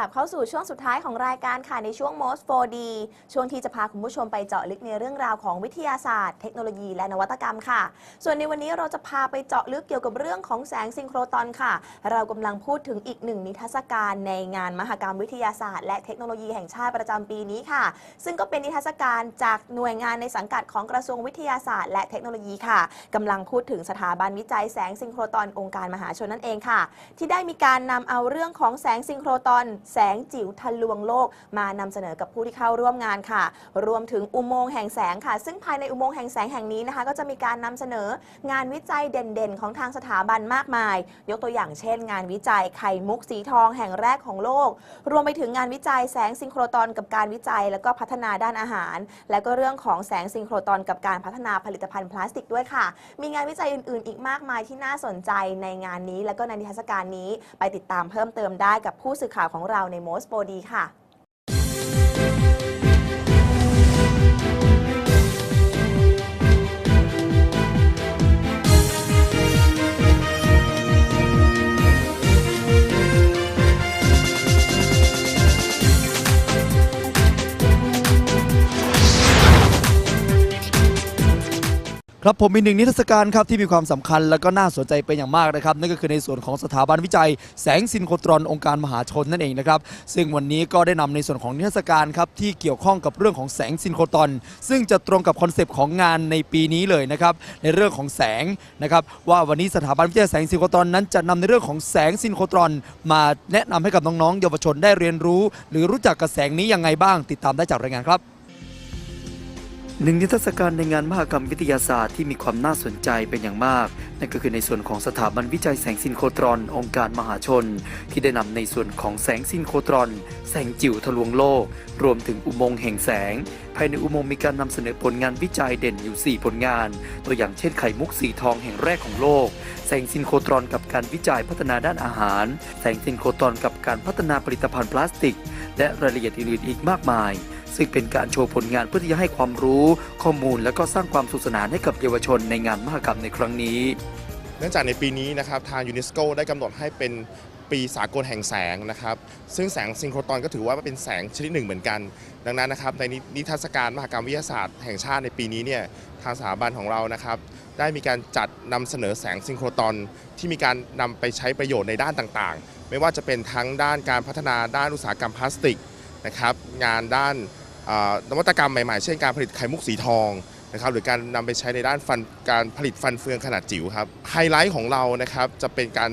ลับเข้าสู่ช่วงสุดท้ายของรายการค่ะในช่วง Most 4D ช่วงที่จะพาคุณผู้ชมไปเจาะลึกในเรื่องราวของวิทยาศาสตร์ เทคโนโลยีและนวัตกรรมค่ะ ส่วนในวันนี้เราจะพาไปเจาะลึกเกี่ยวกับเรื่องของแสงซิงโครตอนค่ะ เรากำลังพูดถึงอีกหนึ่งนิทรรศการในงานมหกรรมวิทยาศาสตร์ และเทคโนโลยีแห่งชาติประจำปีนี้ค่ะ ซึ่งก็เป็นนิทรรศการจากหน่วยงานในสังกัดของกระทรวงวิทยาศาสตร์ และเทคโนโลยีค่ะกำลังพูดถึงสถาบันวิจัยแสงซิงโครตอนองค์การมหาชนนั่นเองค่ะ ที่ได้มีการนำเอาเรื่องของแสงซิงโครตอนแสงจิ๋วทะลวงโลก มานำเสนอกับผู้ที่เข้าร่วมงานค่ะ รวมถึงอุโมงค์แห่งแสงค่ะ ซึ่งภายในอุโมงค์แห่งแสงแห่งนี้นะคะ ก็จะมีการนำเสนองานวิจัยเด่นๆ ของทางสถาบันมากมาย ยกตัวอย่างเช่น งานวิจัยไข่มุกสีทองแห่งแรกของโลก รวมไปถึงงานวิจัยแสงซิงโครตอนกับการวิจัย แล้วก็พัฒนาด้านอาหาร และก็เรื่องของแสงซิงโครตอนกับการพัฒนาผลิตภัณฑ์พลาสติกด้วยค่ะ มีงานวิจัยอื่น ๆ อีกมากมายที่น่าสนใจในงานนี้ และก็ในนิทรรศการนี้ ไปติดตามเพิ่มเติมได้กับผู้สื่อข่าวของเราใน Most b o d y ค่ะ ครับผมมีหนึ่งนิทรรศการครับที่มีความสำคัญและก็น่าสนใจเป็นอย่างมากนะครับนั่นก็คือในส่วนของสถาบันวิจัย แสงซินโครตรอนองค์การมหาชนนั่นเองนะครับซึ่งวันนี้ก็ได้นำในส่วนของนิทรรศการครับที่เกี่ยวข้องกับเรื่องของแสงซินโครตรอน ซึ่งจะตรงกับคอนเซปต์ของงานในปีนี้เลยนะครับในเรื่องของแสงนะครับว่าวันนี้สถาบันวิจัยแสงซินโครตรอนนั้นจะนำในเรื่องของแสงซินโครตรอน มาแนะนำให้กับน้องๆเยาวชนได้เรียนรู้ หรือรู้จักกับแสงนี้ยังไงบ้าง ติดตามได้จากรายงานครับ หนึ่งนิทรรศการในงานมหกรรมวิทยาศาสตร์ที่มีความน่าสนใจเป็นอย่างมาก นั่นก็คือในส่วนของสถาบันวิจัยแสงซินโครตรอน องค์การมหาชน ที่ได้นำในส่วนของแสงซินโครตรอน แสงจิ๋วทะลวงโลก รวมถึงอุโมงค์แห่งแสง ภายในอุโมงค์มีการนำเสนอผลงานวิจัยเด่นอยู่ 4 ผลงาน ตัวอย่างเช่นไข่มุกสีทองแห่งแรกของโลก แสงซินโครตรอนกับการวิจัยพัฒนาด้านอาหาร แสงซินโครตรอนกับการพัฒนาผลิตภัณฑ์พลาสติก และรายละเอียดอื่นๆอีกมากมาย ซึ่งเป็นการโชว์ผลงานเพื่อที่จะให้ความรู้ ข้อมูลและก็สร้างความสุขสนานให้กับเยาวชนในงานมหกรรมในครั้งนี้เนื่องจากในปีนี้นะครับทางยูเนสโกได้กำหนดให้เป็นปีสากลแห่งแสงนะครับ ซึ่งแสงซิงโครตอนก็ถือว่าเป็นแสงชนิดหนึ่งเหมือนกัน ดังนั้นนะครับในนิทรรศการมหกรรมวิทยาศาสตร์แห่งชาติในปีนี้เนี่ยทางสถาบันของเรานะครับ ได้มีการจัดนำเสนอแสงซิงโครตอน ที่มีการนำไปใช้ประโยชน์ในด้านต่างๆ ไม่ว่าจะเป็นทั้งด้านการพัฒนาด้านอุตสาหกรรมพลาสติกนะครับงานด้าน นวัตกรรมใหม่ๆ เช่นการผลิตไข่มุกสีทองนะครับหรือการนำไปใช้ในด้านฟันการผลิตฟันเฟืองขนาดจิ๋วครับไฮไลท์ของเรานะครับจะเป็นการ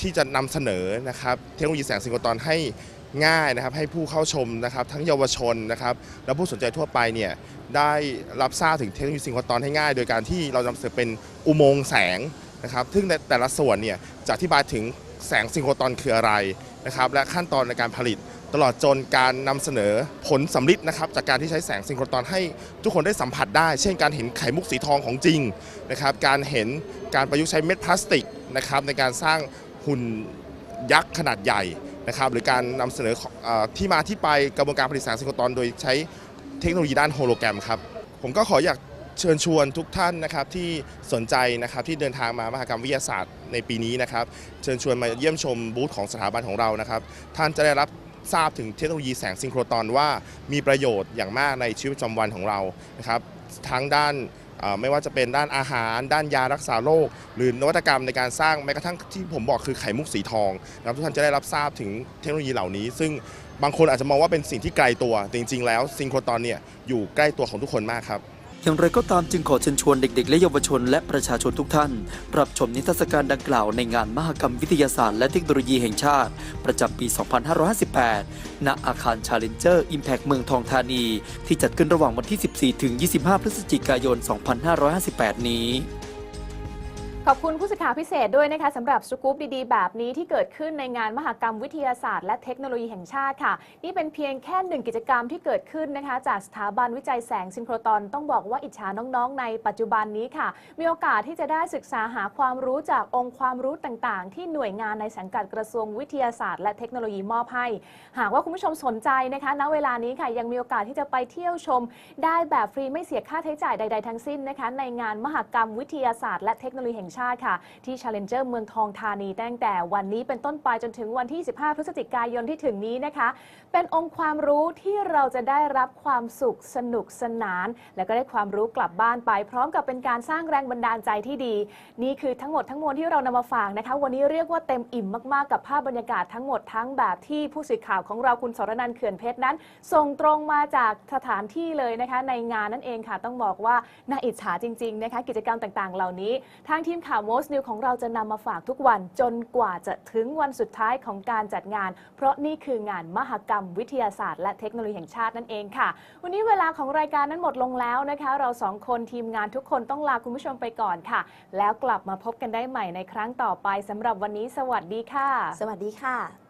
ที่จะนำเสนอนะครับเทคโนโลยีแสงซิงโครตอนให้ง่ายนะครับให้ผู้เข้าชมนะครับทั้งเยาวชนนะครับและผู้สนใจทั่วไปเนี่ยได้รับทราบถึงเทคโนโลยีซิงโครตอนให้ง่าย โดยการที่เรานำเสนอเป็นอุโมงค์แสงนะครับซึ่งแต่ละส่วนเนี่ยจะอธิบายถึงแสงซิงโครตอนคืออะไรนะครับและขั้นตอนในการผลิต ตลอดจนการนำเสนอผลสำลิดนะครับจากการที่ใช้แสงซิงโครตอนให้ทุกคนได้สัมผัสได้ เช่นการเห็นไข่มุกสีทองของจริงนะครับการเห็นการประยุกต์ใช้เม็ดพลาสติกนะครับในการสร้างหุ่นยักษ์ขนาดใหญ่นะครับหรือการนำเสนออที่มาที่ไปกระบวนการผลิตแสงซิงโครตอน โดยใช้เทคโนโลยีด้านโฮโลแกรมครับผมก็ขออยากเชิญชวนทุกท่านนะครับที่สนใจนะครับที่เดินทางมามหกรรมวิทยาศาสตร์ในปีนี้นะครับ เชิญชวนมาเยี่ยมชมบูธของสถาบันของเรานะครับ ท่านจะได้รับ ทราบถึงเทคโนโลยีแสงซิงโครตอนว่ามีประโยชน์อย่างมากในชีวิตประจำวันของเรานะครับทั้งด้านไม่ว่าจะเป็นด้านอาหาร ด้านยารักษาโรคหรือนวัตกรรมในการสร้างแม้กระทั่งที่ผมบอกคือไข่มุกสีทองนะครับทุกท่านจะได้รับทราบถึงเทคโนโลยีเหล่านี้ ซึ่งบางคนอาจจะมองว่าเป็นสิ่งที่ไกลตัว จริง ๆ แล้วซิงโครตอนเนี่ยอยู่ใกล้ตัวของทุกคนมากครับ อย่างไรก็ตามจึงขอเชิญชวนเด็ก ๆ และเยาวชนและประชาชนทุกท่าน รับชมนิทรรศการดังกล่าวในงานมหกรรมวิทยาศาสตร์และเทคโนโลยีแห่งชาติ ประจำปี 2558 ณ อาคาร Challenger Impact เมืองทองธานี ที่จัดขึ้นระหว่างวันที่ 14 ถึง 25 พฤศจิกายน 2558 นี้ ขอบคุณผู้สื่อข่าวพิเศษด้วยนะคะสำหรับสกู๊ปดีๆ แบบนี้ที่เกิดขึ้นในงานมหกรรมวิทยาศาสตร์และเทคโนโลยีแห่งชาติค่ะ นี่เป็นเพียงแค่หนึ่งกิจกรรมที่เกิดขึ้นนะคะ จากสถาบันวิจัยแสงซินโครตอนต้องบอกว่าอิจฉาน้องๆ ในปัจจุบันนี้ค่ะ มีโอกาสที่จะได้ศึกษาหาความรู้จากองค์ความรู้ต่างๆ ที่หน่วยงานในสังกัดกระทรวงวิทยาศาสตร์และเทคโนโลยีมอบให้ หากว่าคุณผู้ชมสนใจนะคะณเวลานี้ค่ะยังมีโอกาสที่จะไปเที่ยวชม ได้แบบฟรีไม่เสียค่าใช้จ่ายใด ๆ ทั้งสิ้นนะคะในงานมหกรรมวิทยาศาสตร์และเทคโนโลยีแห่งชาติค่ะ ที่ Challenger เมืองทองธานีตั้งแต่วันนี้เป็นต้นไปจนถึงวันที่ 15 พฤศจิกายนที่ถึงนี้นะคะ เป็นองค์ความรู้ที่เราจะได้รับความสุขสนุกสนาน แล้วก็ได้ความรู้กลับบ้านไป พร้อมกับเป็นการสร้างแรงบันดาลใจที่ดี นี่คือทั้งหมดทั้งมวลที่เรานำมาฝากนะคะ วันนี้เรียกว่าเต็มอิ่มมากๆกับภาพบรรยากาศทั้งหมดทั้งแบบที่ผู้สื่อข่าวของเราคุณสรนันท์เขื่อนเพชรนั้น ส่งตรงมาจากสถานที่เลยนะคะ ในงานนั่นเองค่ะต้องบอกว่าน่าอิจฉาจริงๆนะคะกิจกรรมต่างๆ เหล่านี้ทางทีมข่าว Most New ของเราจะนำมาฝากทุกวันจนกว่าจะถึงวันสุดท้ายของการจัดงาน เพราะนี่คืองานมหกรรมวิทยาศาสตร์และเทคโนโลยีแห่งชาตินั่นเองค่ะ วันนี้เวลาของรายการนั้นหมดลงแล้วนะคะ เราสองคนทีมงานทุกคนต้องลาคุณผู้ชมไปก่อนค่ะ แล้วกลับมาพบกันได้ใหม่ในครั้งต่อไปสำหรับวันนี้ สวัสดีค่ะ สวัสดีค่ะ